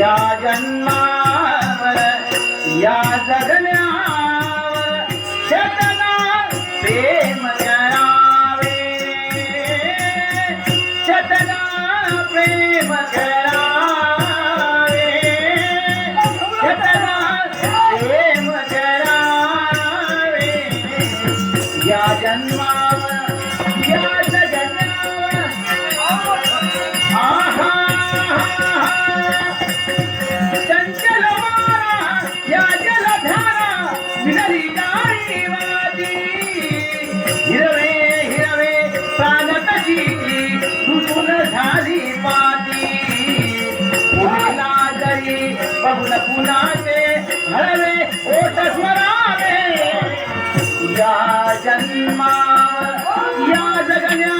या जन्मावर या जगण्यावर शतना प्रेम करावे. शतना प्रेम करावे. शतना प्रेम करावे. या जन्मावर या जगण्यावर बघून पुनाचे हळवे ओट स्वरावे या जन्मावर या जगण्यावर